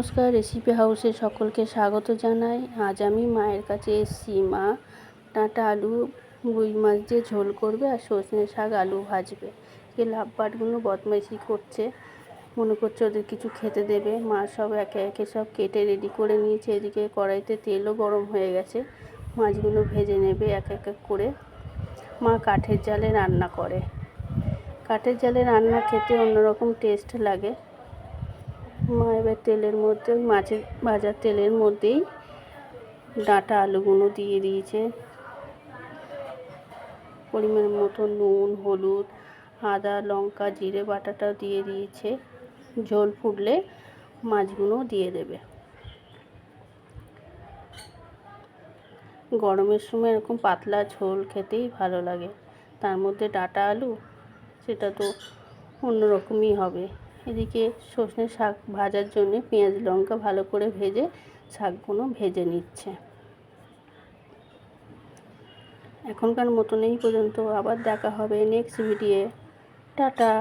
নমস্কার, রেসিপি হাউসে সকলকে স্বাগত জানাই। আজ আমি মায়ের কাছে এসেছি। মা ডাঁটা আলু, রুই মাছ দিয়ে ঝোল করবে আর সজনে শাক আলু ভাজবে। এই লাভবাটগুলো বদমাইশি করছে। মনে করছে ওদের কিছু খেতে দেবে। মা সব একে একে সব কেটে রেডি করে নিয়েছে। এদিকে কড়াইতে তেলও গরম হয়ে গেছে। মাছগুলো ভেজে নেবে এক এক এক করে। মা কাঠের জালে রান্না করে। কাঠের জালে রান্না খেতে অন্যরকম টেস্ট লাগে। মা, এবার তেলের মধ্যে, মাছের ভাজার তেলের মধ্যেই ডাঁটা আলুগুলো দিয়ে দিয়েছে। পরিমাণ মতো নুন, হলুদ, আদা, লঙ্কা, জিরে বাটাটাও দিয়ে দিয়েছে। ঝোল ফুটলে মাছগুলো দিয়ে দেবে। গরমের সময় এরকম পাতলা ঝোল খেতেই ভালো লাগে। তার মধ্যে ডাঁটা আলু, সেটা তো অন্যরকমই হবে। এদিকে সজনে শাক ভাজার জন্য পেঁয়াজ লঙ্কা ভালো করে ভেজে শাকগুলো ভেজে নিচ্ছে। এখনকার মতন এই পর্যন্ত আবার দেখা হবে নেক্সট ভিডিও টাটা।